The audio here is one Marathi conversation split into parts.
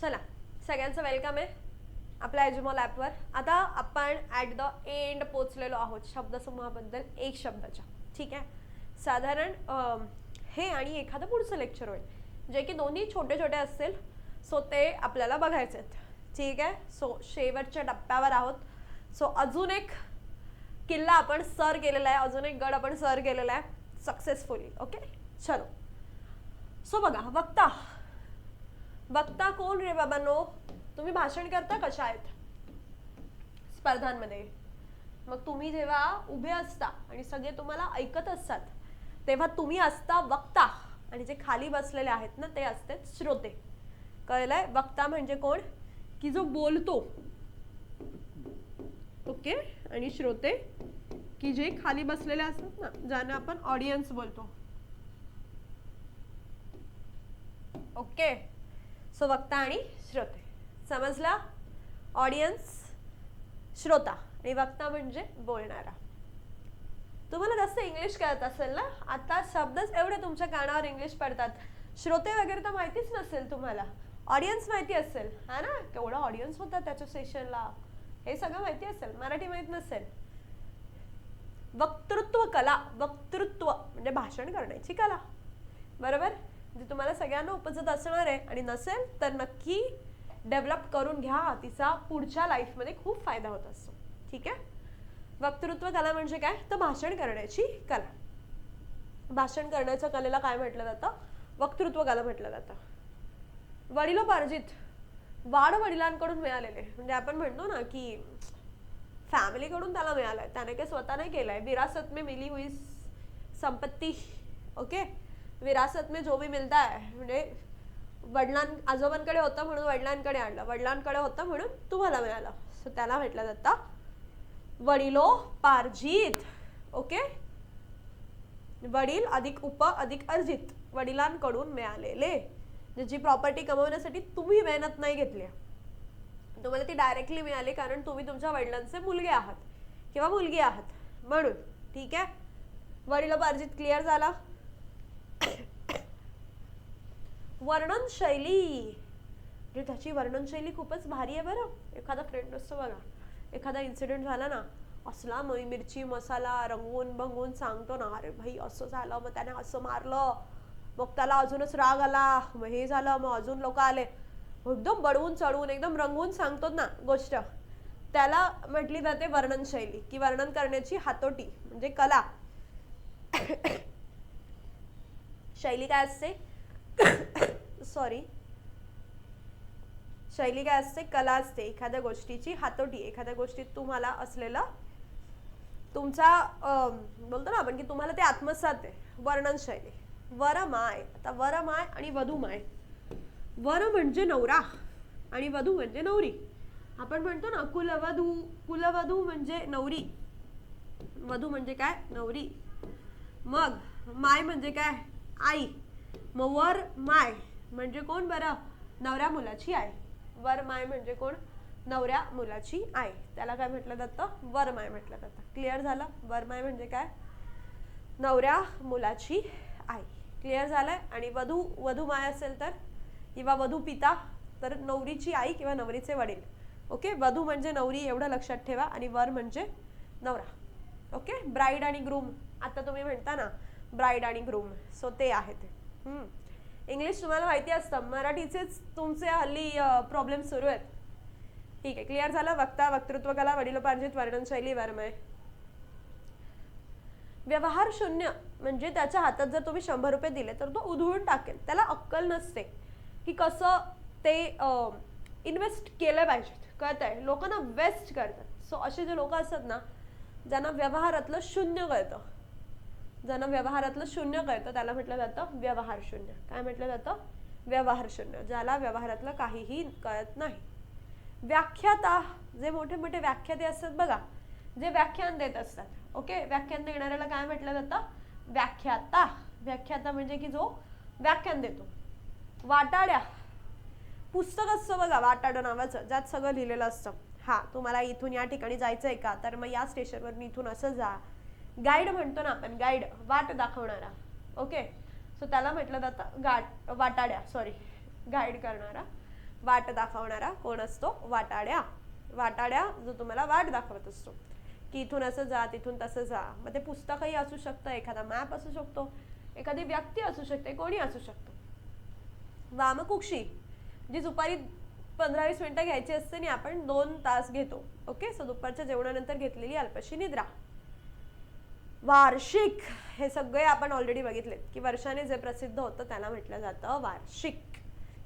चला सगळ्यांचं वेलकम आहे आपल्या एजमॉल ॲपवर आता आपण ॲट द एंड पोचलेलो आहोत शब्दसमूहाबद्दल एक शब्दाच्या. ठीक आहे? साधारण हे आणि एखादं पुढचं लेक्चर होईल. जे की दोन्ही छोटे छोटे असतील सो ते आपल्याला बघायचे आहेत. ठीक आहे? सो शेवटच्या टप्प्यावर आहोत. सो अजून एक किल्ला आपण सर केलेला आहे. अजून एक गड आपण सर केलेला आहे. सक्सेसफुली ओके चलो. सो बघा वक्ता. वक्ता कोण रे बाबांनो? तुम्ही भाषण करता कशा आहेत स्पर्धांमध्ये. मग तुम्ही जेव्हा उभे असता आणि सगळे तुम्हाला ऐकत असतात तेव्हा तुम्ही असता वक्ता. आणि जे खाली बसलेले आहेत ना ते असते श्रोते. कळलंय? वक्ता म्हणजे कोण? की जो बोलतो. ओके? आणि श्रोते की जे खाली बसलेले असतात ना ज्यांना आपण ऑडियन्स बोलतो. ओके? सो वक्ता आणि श्रोते. समजला? ऑडियन्स श्रोता आणि वक्ता म्हणजे बोलणारा. तुम्हाला जास्त इंग्लिश कळत असेल ना? आता शब्दच एवढे तुमच्या कानावर इंग्लिश पडतात. श्रोते वगैरे तर माहितीच नसेल तुम्हाला. ऑडियन्स माहिती असेल. हा ना? केवढा ऑडियन्स होता त्याच्या सेशनला हे सगळं माहिती असेल. मराठी माहीत नसेल. वक्तृत्व कला वक्तृत्व म्हणजे भाषण करण्याची कला. बरोबर? जे तुम्हाला सगळ्यांना उपजत असणार आहे आणि नसेल तर नक्की डेव्हलप करून घ्या. तिचा पुढच्या लाईफमध्ये खूप फायदा होत असतो. ठीक आहे? वक्तृत्व कला म्हणजे काय? तर भाषण करण्याची कला. भाषण करण्याच्या कलेला काय म्हटलं जातं? वक्तृत्व कला म्हटलं जातं. वडिलोपार्जित वाढ वडिलांकडून मिळालेले. म्हणजे आपण म्हणतो ना की फॅमिलीकडून त्याला मिळालं आहे त्याने काही स्वतः नाही केलं आहे विरासत मे मिली हुई संपत्ती. ओके? विरासत में जो भी मिलता है म्हणजे वडिलां आजोबांकडे होतं म्हणून वडिलांकडे आणलं. वडिलांकडे होतं म्हणून तुम्हाला मिळालं. सो त्याला म्हटलं जातं वडिलोपार्जित ओके वडील अधिक उप अधिक अर्जित वडिलांकडून मिळालेले. म्हणजे जी प्रॉपर्टी कमवण्यासाठी तुम्ही मेहनत नाही घेतली. तुम्हाला ती डायरेक्टली मिळाली कारण तुम्ही तुमच्या वडिलांचे मुलगे आहात. किंवा मुलगी आहात. म्हणून ठीक आहे? वडिलोपार्जित क्लिअर झाला? वर्णन शैली म्हणजे त्याची वर्णनशैली खूपच भारी आहे बरं. एखादा फ्रेंड असतो बघा. एखादा इन्सिडेंट झाला ना असला मग मिरची मसाला रंगवून बंगवून सांगतो ना अरे भाई असं झालं मग त्याने असं मारलं. मग त्याला अजूनच राग आला. मग हे झालं मग अजून लोक आले. एकदम बडवून चढवून एकदम रंगवून सांगतो ना गोष्ट. त्याला म्हटली जाते वर्णनशैली की वर्णन करण्याची हातोटी म्हणजे कला. शैली काय असते? सॉरी शैली काय असते? कला असते. एखाद्या गोष्टीची हातोटी. एखाद्या गोष्टीत तुम्हाला असलेला तुमचा बोलतो ना आपण की तुम्हाला ते आत्मसात आहे. वर्णन शैली. वरमाय. आता वरमाय आणि वधुमाय. वर म्हणजे नवरा आणि वधू म्हणजे नवरी. आपण म्हणतो ना कुलवधू कुलवधू म्हणजे नवरी. वधू म्हणजे काय? नवरी. मग माय म्हणजे काय? आई. मग वर माय म्हणजे कोण बरं? नवऱ्या मुलाची आई. वर माय म्हणजे कोण? नवऱ्या मुलाची आई. त्याला काय म्हटलं जातं? वर माय म्हटलं जातं. क्लिअर झालं? वर माय म्हणजे काय? नवऱ्या मुलाची आई. क्लिअर झालंय? आणि वधू वधू माय असेल तर? किंवा वधू पिता तर नवरीची आई किंवा नवरीचे वडील. ओके वधू म्हणजे नवरी एवढं लक्षात ठेवा. आणि वर म्हणजे नवरा. ओके ब्राईड आणि ग्रूम आता तुम्ही म्हणता ना ब्राईड आणि ग्रूम सो ते आहे ते. इंग्लिश तुम्हाला माहिती असतं. मराठीचेच तुमचे हल्ली प्रॉब्लेम सुरू आहेत. ठीक आहे क्लिअर झालं? वक्ता वक्तृत्व कला वडिलोपार्जित वर्णनशैली वर्मय. व्यवहार शून्य म्हणजे त्याच्या हातात जर तुम्ही शंभर रुपये दिले तर तो उधळून टाकेल. त्याला अक्कल नसते की कसं ते इन्व्हेस्ट केलं पाहिजे. कळत आहे लोकांना वेस्ट करतात. सो असे जे लोक असतात ना ज्यांना व्यवहारातलं शून्य कळतं. ज्यांना व्यवहारातलं शून्य कळतं त्याला म्हटलं जातं व्यवहार शून्य. काय म्हटलं जातं? व्यवहार शून्य ज्याला व्यवहारातलं काहीही कळत नाही. व्याख्याता जे मोठे मोठे व्याख्याते असतात बघा जे व्याख्यान देत असतात ओके? व्याख्यान देणाऱ्याला काय म्हटलं जातं? व्याख्याता. व्याख्याता म्हणजे की जो व्याख्यान देतो. वाटाड्या. पुस्तक असतं बघा वाटाडं नावाचं ज्यात सगळं लिहिलेलं असतं. हा तुम्हाला इथून या ठिकाणी जायचं आहे का? तर मग या स्टेशनवर इथून असं जा. गाईड म्हणतो ना आपण गाईड वाट दाखवणारा. ओके सो त्याला म्हटलं जातं गाट वाटाड्या सॉरी गाईड करणारा वाट दाखवणारा कोण असतो? वाटाड्या. वाटाड्या जो तुम्हाला वाट दाखवत असतो. की इथून असं जा तिथून तसं जा. मग ते पुस्तकही असू शकतं एखादा मॅप असू शकतो. एखादी व्यक्ती असू शकते कोणी असू शकतो. वामकुक्षी जी दुपारी पंधरा वीस मिनिटं घ्यायची असते आणि आपण दोन तास घेतो. ओके सो दुपारच्या जेवणानंतर घेतलेली अल्पशी निद्रा वार्षिक. हे सगळे आपण ऑलरेडी बघितलेत की वर्षाने जे प्रसिद्ध होतं त्याला म्हटलं जातं वार्षिक.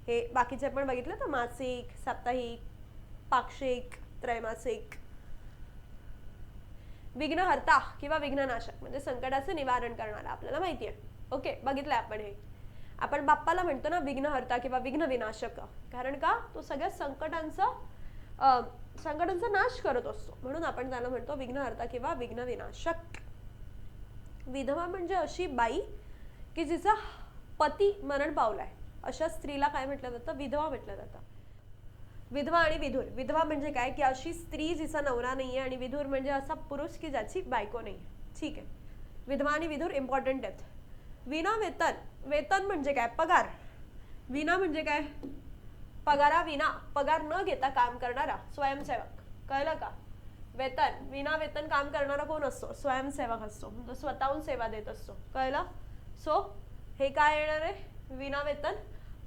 हे बाकीचे पण बघितलं तर मासिक साप्ताहिक पाक्षिक त्रैमासिक. विघ्नहर्ता किंवा विघ्ननाशक म्हणजे संकटाचं निवारण करणारा आपल्याला माहिती आहे. ओके बघितलंय आपण हे. आपण बाप्पाला म्हणतो ना विघ्नहर्ता किंवा विघ्न विनाशक कारण का? तो सगळ्या संकटांचा संकटांचा नाश करत असतो. म्हणून आपण त्याला म्हणतो विघ्नहर्ता किंवा विघ्न विनाशक विधवा म्हणजे अशी बाई की जिचा पती मरण पावलाय. अशा स्त्रीला काय म्हटलं जातं? विधवा म्हटलं जातं. विधवा आणि विधूर. विधवा म्हणजे काय? की अशी स्त्री जिचा नवरा नाही आहे आणि विधूर म्हणजे असा पुरुष की ज्याची बायको नाही ठीक आहे. विधवा आणि विधूर इम्पॉर्टंट आहेत. विना वेतन वेतन म्हणजे काय? पगार. विना म्हणजे काय? पगारा विना पगार न घेता काम करणारा स्वयंसेवक. कळलं का? वेतन विना वेतन काम करणारा कोण असतो? स्वयंसेवक असतो. तो स्वतःहून सेवा देत असतो. कळलं? सो हे काय येणार आहे? विना वेतन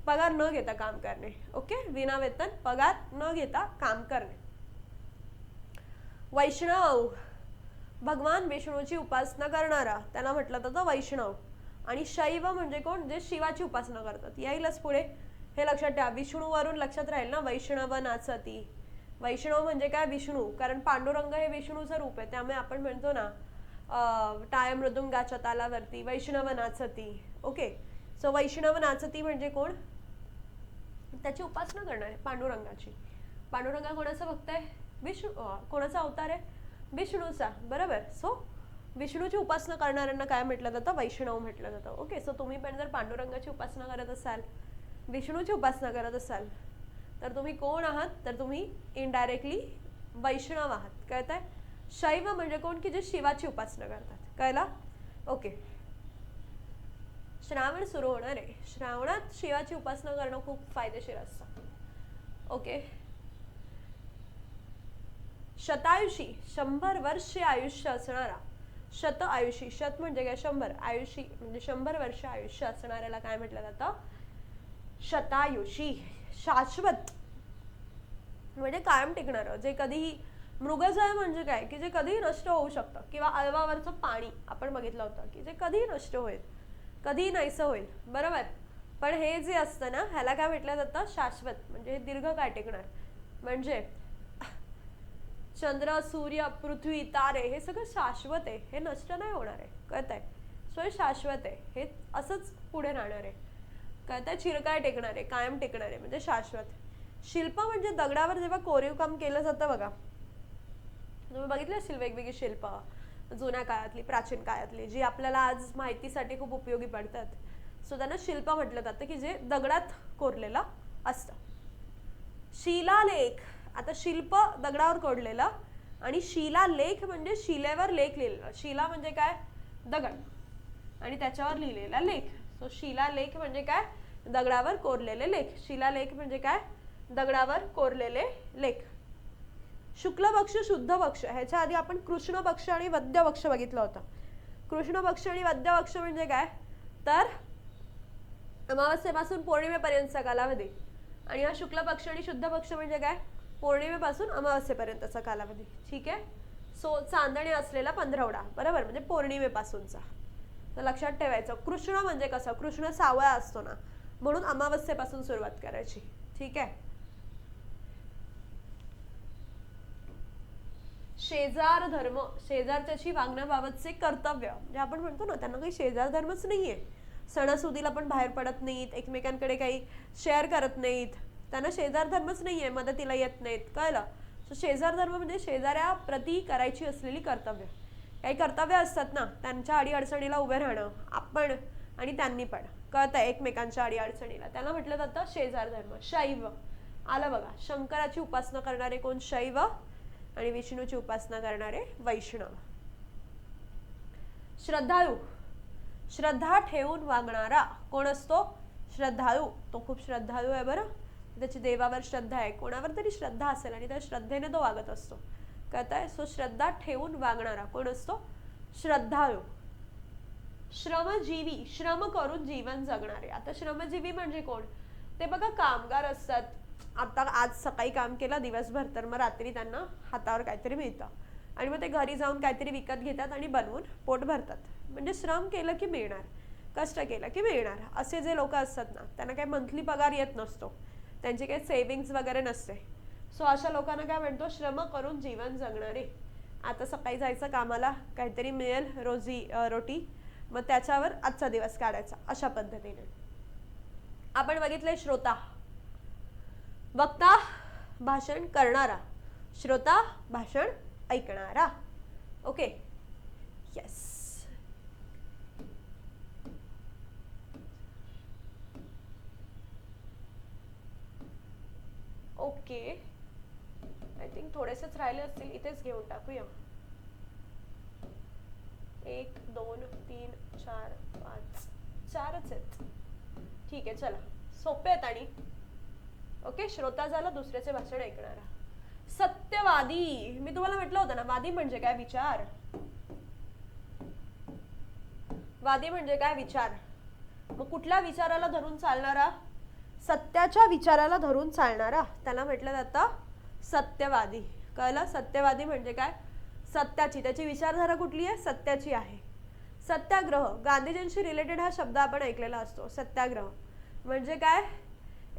पगार न घेता काम करणे. ओके विना वेतन पगार न घेता काम करणे. वैष्णव. भगवान विष्णूची उपासना करणारा. त्यांना म्हटलं जातं वैष्णव. आणि शैव म्हणजे कोण? जे शिवाची उपासना करतात. येईलच पुढे. हे लक्षात ठेवा. विष्णूवरून लक्षात राहील ना? वैष्णव नाचती. वैष्णव म्हणजे काय? विष्णू. कारण पांडुरंग हे विष्णूचं रूप आहे. त्यामुळे आपण म्हणतो ना अं, टाळ मृदुंगाच्या तालावरती वैष्णव नाचती. ओके? सो वैष्णव नाचती म्हणजे कोण? त्याची उपासना करणार आहे पांडुरंगाची. पांडुरंगा कोणाचा भक्त आहे? विष्णू कोणाचा अवतार आहे? विष्णूचा. बरोबर? सो विष्णूची उपासना करणाऱ्यांना काय म्हटलं जातं? वैष्णव म्हटलं जातं. ओके? सो तुम्ही पण जर पांडुरंगाची उपासना करत असाल विष्णूची उपासना करत असाल तर तुम्ही कोण आहात? तर तुम्ही इनडायरेक्टली वैष्णव आहात. कळताय? शैव म्हणजे कोण? की जे शिवाची उपासना करतात. कळला? ओके श्रावण सुरू होणार आहे. श्रावणात शिवाची उपासना करणं खूप फायदेशीर असतं. ओके शतायुषी शंभर वर्ष आयुष्य असणारा शत आयुषी शत म्हणजे काय? शंभर. आयुषी म्हणजे शंभर वर्ष आयुष्य असणाऱ्याला काय म्हटलं जातं? शतायुषी. शाश्वत. म्हणजे कायम टिकणारं. जे कधीही मृगजळ म्हणजे काय? की जे कधीही नष्ट होऊ शकतं. किंवा अल्वावरचं पाणी आपण बघितलं होतं की जे कधीही नष्ट होईल. कधीही नाहीसं होईल. बरोबर? पण हे जे असतं ना ह्याला काय म्हटलं जातं? शाश्वत. म्हणजे हे दीर्घ काय टिकणार? म्हणजे चंद्र सूर्य पृथ्वी तारे हे सगळं शाश्वत आहे. हे नष्ट नाही होणार आहे. कळत आहे सो हे शाश्वत आहे. हे असंच पुढे राहणार आहे. काय आहे चिरकाय टेकणार आहे कायम टेकणार आहे म्हणजे शाश्वत. शिल्प म्हणजे दगडावर जेव्हा कोरीव काम केलं जातं बघा. तुम्ही बघितलं असेल वेगवेगळी शिल्प जुन्या काळातली प्राचीन काळातली जी आपल्याला आज माहितीसाठी खूप उपयोगी पडतात. सो त्यांना शिल्प म्हटलं जातं की जे दगडात कोरलेलं असतं. शिलालेख आता शिल्प दगडावर कोरलेलं आणि शिलालेख म्हणजे शिलेवर लेख लिहिलेला. शिला म्हणजे काय? दगड. आणि त्याच्यावर लिहिलेला लेख. सो शिलालेख म्हणजे काय? दगडावर कोरलेले लेख. शिलालेख म्हणजे काय? दगडावर कोरलेले लेख. शुक्ल पक्ष शुद्ध पक्ष ह्याच्या आधी आपण कृष्ण पक्ष आणि वद्य पक्ष बघितलं होतं. कृष्ण पक्ष आणि वद्य पक्ष म्हणजे काय? तर अमावस्येपासून पौर्णिमेपर्यंतचा कालावधी. आणि हा शुक्ल पक्ष आणि शुद्ध पक्ष म्हणजे काय? पौर्णिमेपासून अमावस्येपर्यंतचा कालावधी. ठीक आहे? सो चांदणे असलेला पंधरवडा. बरोबर? म्हणजे पौर्णिमेपासूनचा. तर लक्षात ठेवायचं. कृष्ण म्हणजे कसं? कृष्ण सावळा असतो ना. म्हणून अमावस्येपासून सुरुवात करायची. ठीक आहे? शेजार धर्म शेजारच्याशी वागण्याबाबतचे कर्तव्य म्हणजे आपण म्हणतो ना त्यांना काही शेजार धर्मच नाहीये. सणासुदीला पण बाहेर पडत नाहीत एकमेकांकडे काही शेअर करत नाहीत. त्यांना शेजार धर्मच नाहीये मदतीला येत नाहीत. कळलं? सो शेजार धर्म म्हणजे शेजाऱ्या प्रती करायची असलेली कर्तव्य. काही कर्तव्य असतात ना त्यांच्या अडीअडचणीला उभे राहणं आपण आणि त्यांनी पण. कळतं एकमेकांच्या अडीअडचणीला. त्याला म्हटलं जातं शेजार धर्म शैव. आलं बघा शंकराची उपासना करणारे कोण? शैव आणि विष्णूची उपासना करणारे वैष्णव. श्रद्धाळू. श्रद्धा ठेवून वागणारा कोण असतो? श्रद्धाळू. तो खूप श्रद्धाळू आहे बरं. त्याची देवावर श्रद्धा आहे. कोणावर तरी श्रद्धा असेल आणि त्या श्रद्धेने तो वागत असतो. कळत आहे सो श्रद्धा ठेवून वागणारा कोण असतो? श्रद्धाळू. श्रमजीवी श्रम करून जीवन जगणारे. आता श्रमजीवी म्हणजे कोण? ते बघा कामगार असतात. आता आज सकाळी काम केलं दिवसभर तर मग रात्री त्यांना हातावर काहीतरी मिळतं. आणि मग ते घरी जाऊन काहीतरी विकत घेतात आणि बनवून पोट भरतात. म्हणजे श्रम केलं की मिळणार. कष्ट केलं की मिळणार. असे जे लोक असतात ना त्यांना काही मंथली पगार येत नसतो. त्यांचे काही सेविंग्स वगैरे नसते. सो अशा लोकांना काय म्हणतो? श्रम करून जीवन जगणारे. आता सकाळी जायचं कामाला काहीतरी मिळेल रोजी रोटी. मग त्याच्यावर आजचा दिवस काढायचा अशा पद्धतीने. आपण बघितलंय श्रोता. वक्ता भाषण करणारा श्रोता भाषण ऐकणारा. Okay yes okay I think थोडेसेच राहिले असतील इथेच घेऊन टाकूया. एक दोन तीन चार पाच. चारच आहेत. ठीक आहे चला. सोपे आहेत आणि ओके श्रोता झाला दुसऱ्याचे भाषण ऐकणारा. सत्यवादी. मी तुम्हाला म्हटलं होतं ना वादी म्हणजे काय? विचार. वादी म्हणजे काय? विचार. मग कुठल्या विचाराला धरून चालणारा? सत्याच्या विचाराला धरून चालणारा. त्याला म्हटलं जातं सत्यवादी. कळलं? सत्यवादी म्हणजे काय? सत्याची. त्याची विचारधारा कुठली आहे? सत्याची आहे. सत्याग्रह. गांधीजींशी रिलेटेड हा शब्द आपण ऐकलेला असतो. सत्याग्रह. म्हणजे काय?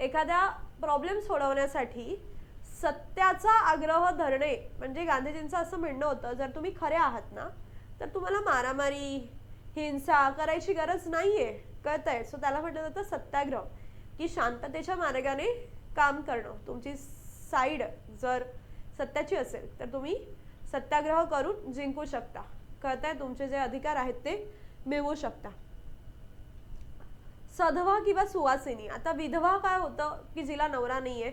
एखाद्या प्रॉब्लेम सोडवण्यासाठी सत्याचा आग्रह धरणे. म्हणजे गांधीजींचं असं म्हणणं होतं जर तुम्ही खरे आहात ना तर तुम्हाला मारामारी हिंसा करायची गरज नाही आहे कळत आहे सो त्याला म्हटलं जातं सत्याग्रह. की शांततेच्या मार्गाने काम करणं. तुमची साईड जर सत्याची असेल तर तुम्ही सत्याग्रह करून जिंकू शकता. कळतंय? तुमचे जे अधिकार आहेत ते मिळवू शकता. सधवा किंवा सुवासिनी आता विधवा काय होतं की जिला नवरा नाहीये?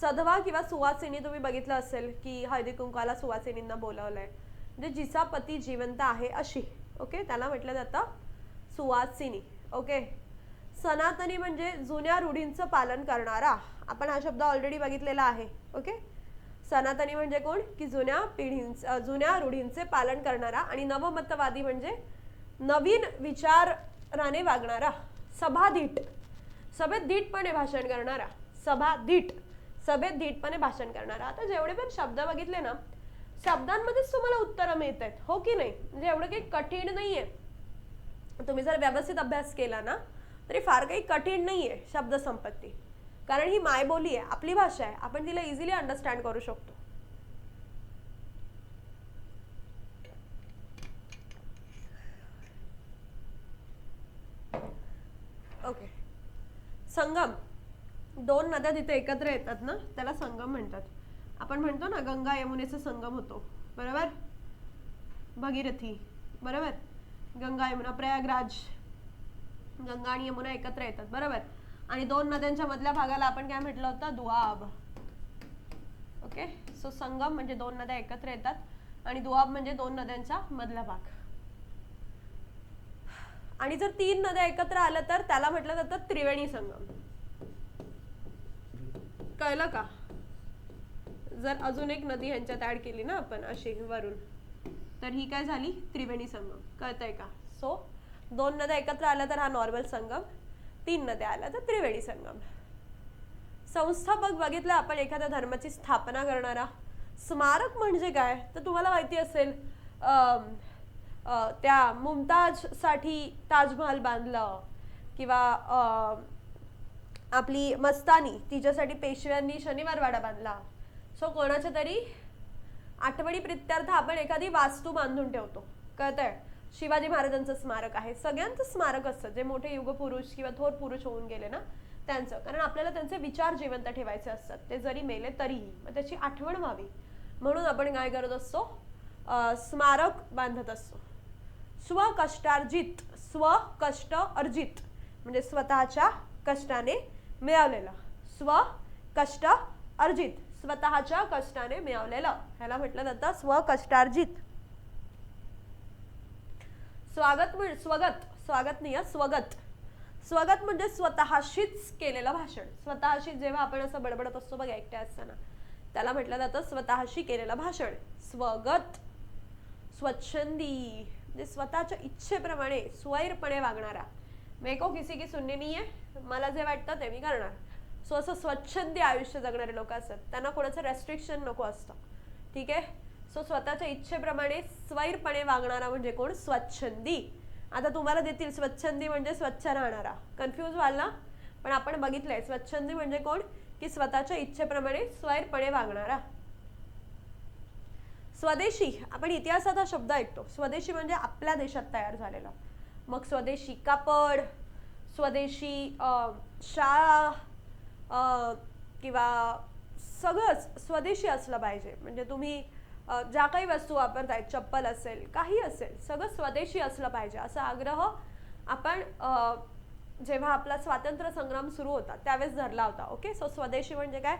सधवा किंवा सुवासिनी तुम्ही बघितलं असेल की हळदी कुंकाला सुवासिनींना बोलावलंय. म्हणजे जिचा पती जिवंत आहे अशी ओके? त्याला म्हटलं जातं सुवासिनी ओके? सनातनी म्हणजे जुन्या रूढींचं पालन करणारा. आपण हा शब्द ऑलरेडी बघितलेला आहे ओके? सनातनी म्हणजे कोण? की जुन्या पिढींच जुन्या रूढींचे पालन करणारा आणि नवमतवादी म्हणजे नवीन विचाराने वागणारा सभाधीट. सभेत धीटपणे भाषण करणारा सभाधीट. सभेत धीटपणे भाषण करणारा. आता जेवढे पण शब्द बघितले ना शब्दांमध्येच तुम्हाला उत्तरं मिळत आहेत हो की नाही? म्हणजे एवढं काही कठीण नाहीये. तुम्ही जर व्यवस्थित अभ्यास केला ना तरी फार काही कठीण नाहीये आहे शब्दसंपत्ती. कारण ही मायबोली आहे आपली भाषा आहे आपण तिला इझिली अंडरस्टँड करू शकतो. ओके संगम. दोन नद्या तिथे एकत्र येतात ना त्याला संगम म्हणतात. आपण म्हणतो ना गंगा यमुनेचा संगम होतो. बरोबर? भगीरथी. बरोबर? गंगा यमुना प्रयागराज. गंगा आणि यमुना एकत्र येतात. बरोबर? आणि दोन नद्यांच्या मधल्या भागाला आपण काय म्हटलं होतं? दुआब. ओके सो संगम म्हणजे दोन नद्या एकत्र येतात आणि दुआब म्हणजे दोन नद्यांचा मधला भाग. आणि जर तीन नद्या एकत्र आल्या तर त्याला म्हटलं जातं त्रिवेणी संगम. कळलं का? जर अजून एक नदी ह्यांच्यात ऍड केली ना आपण अशी वरून तर ही काय झाली? त्रिवेणी संगम. कळतंय का? सो दोन नद्या एकत्र आल्या तर हा नॉर्मल संगम. तीन नद्या आल्या तर त्रिवेणी संगम. संस्थापक बघितलं आपण एखाद्या धर्माची स्थापना करणारा. स्मारक म्हणजे काय? तर तुम्हाला माहिती असेल त्या मुमताजसाठी बांधलं किंवा आपली मस्तानी तिच्यासाठी पेशव्यांनी शनिवार वाडा बांधला. सो कोणाच्या तरी आठवणी प्रित्यर्थ आपण एखादी वास्तू बांधून ठेवतो. कळतंय? शिवाजी महाराजांचं स्मारक आहे. सगळ्यांचं स्मारक असतं. जे मोठे युगपुरुष किंवा थोर पुरुष होऊन गेले ना त्यांचं. कारण आपल्याला त्यांचे विचार जिवंत ठेवायचे असतात. ते जरी मेले तरीही मग त्याची आठवण व्हावी. म्हणून आपण काय करत असतो? स्मारक बांधत असतो. स्वकष्टार्जित स्वकष्ट अर्जित म्हणजे स्वतःच्या कष्टाने मिळवलेलं. स्व अर्जित स्वतःच्या कष्टाने मिळवलेलं. ह्याला म्हटलं जातं स्वकष्टार्जित. स्वागत म्हणजे स्वगत स्वागत नाही हं, स्वगत. स्वगत म्हणजे स्वतःशीच केलेलं भाषण. स्वतःशी जेव्हा आपण असं बडबडत असतो बघा एकट्या असताना त्याला म्हटलं जातं स्वतःशी केलेलं भाषण. स्वगत. स्वच्छंदी. म्हणजे स्वतःच्या इच्छेप्रमाणे स्वैरपणे वागणारा. मेको किसी की सुननी नाही आहे मला जे वाटतं ते मी करणार. सो असं स्वच्छंदी आयुष्य जगणारे लोक असतात. त्यांना कोणाचं रेस्ट्रिक्शन नको असतं. ठीक आहे? सो स्वतःच्या इच्छेप्रमाणे स्वैरपणे वागणारा म्हणजे कोण? स्वच्छंदी. आता तुम्हाला देतील स्वच्छंदी म्हणजे स्वच्छ राहणारा. कन्फ्यूज व्हाल ना? पण आपण बघितलंय स्वच्छंदी म्हणजे कोण? की स्वतःच्या इच्छेप्रमाणे स्वैरपणे वागणारा. स्वदेशी आपण इतिहासात हा शब्द ऐकतो. स्वदेशी म्हणजे आपल्या देशात तयार झालेला. मग स्वदेशी कापड स्वदेशी शाळा किंवा सगळंच स्वदेशी असलं पाहिजे. म्हणजे तुम्ही ज्या काही वस्तू वापरतायत चप्पल असेल काही असेल सगळं स्वदेशी असलं पाहिजे असा आग्रह आपण जेव्हा आपला स्वातंत्र्य संग्राम सुरू होता त्यावेळेस धरला होता ओके? सो स्वदेशी म्हणजे काय?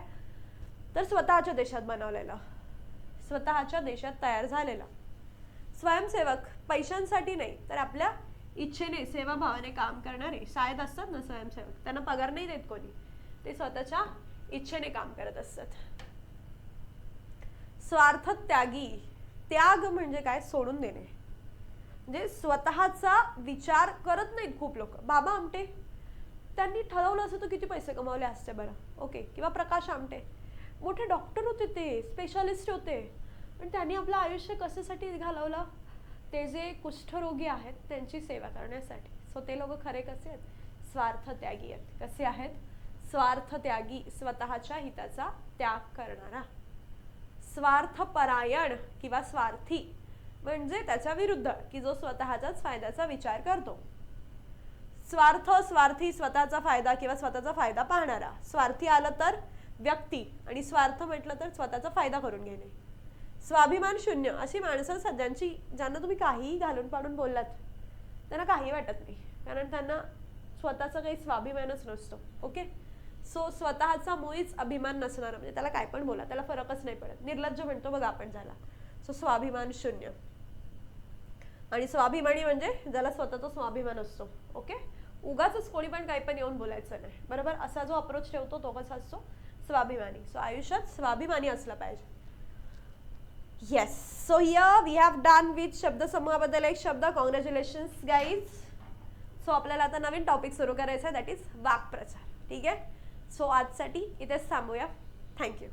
तर स्वतःच्या देशात बनवलेलं. स्वतःच्या देशात तयार झालेला. स्वयंसेवक पैशांसाठी नाही तर आपल्या इच्छेने सेवाभावाने काम करणारे शाळेत असतात ना स्वयंसेवक? त्यांना पगार नाही देत कोणी. ते स्वतःच्या इच्छेने काम करत असतात. स्वार्थ त्यागी त्याग म्हणजे काय? सोडून देणे. म्हणजे स्वतःचा विचार करत नाहीत खूप लोक. बाबा आमटे. त्यांनी ठरवलं असं तर किती पैसे कमावले असते बरं. ओके. किंवा प्रकाश आमटे. मोठे डॉक्टर होते ते स्पेशालिस्ट होते. पण त्यांनी आपलं आयुष्य कशासाठी घालवलं? ते जे कुष्ठरोगी आहेत त्यांची सेवा करण्यासाठी. सो ते लोक खरे कसे आहेत? स्वार्थ त्यागी आहेत. कसे आहेत? स्वार्थ त्यागी स्वतःच्या हिताचा त्याग करणारा. स्वार्थपरायण किंवा स्वार्थी म्हणजे त्याच्या विरुद्ध की जो स्वतःच्याच फायद्याचा विचार करतो. स्वार्थ स्वार्थी स्वतःचा फायदा किंवा स्वतःचा फायदा पाहणारा. स्वार्थी आलं तर व्यक्ती आणि स्वार्थ म्हटलं तर स्वतःचा फायदा करून घेणे. स्वाभिमान शून्य अशी माणसं सध्यांची ज्यांना तुम्ही काहीही घालून पाडून बोललात त्यांना काही वाटत नाही. कारण त्यांना स्वतःचा काही स्वाभिमानच नसतो. ओके? सो स्वतःचा मुळीच अभिमान नसणार. म्हणजे त्याला काय पण बोला त्याला फरकच नाही पडत. निर्लज्ज म्हणतो बघा आपण झाला सो स्वाभिमान शून्य. आणि स्वाभिमानी म्हणजे ज्याला स्वतःचा स्वाभिमान असतो. ओके? उगाच कोणी पण काही पण येऊन बोलायचं नाही. बरोबर? असा जो अप्रोच ठेवतो तो कसा असतो? स्वाभिमानी. सो आयुष्यात स्वाभिमानी असलं पाहिजे. Yes so here we have done with शब्दसमूहाबद्दल एक शब्द. कॉंग्रॅच्युलेशन्स गाईज सो आपल्याला आता नवीन टॉपिक सुरू करायचा आहे. दॅट इज वाक्प्रचार. ठीक आहे? सो आजसाठी इथेच थांबूया. थँक्यू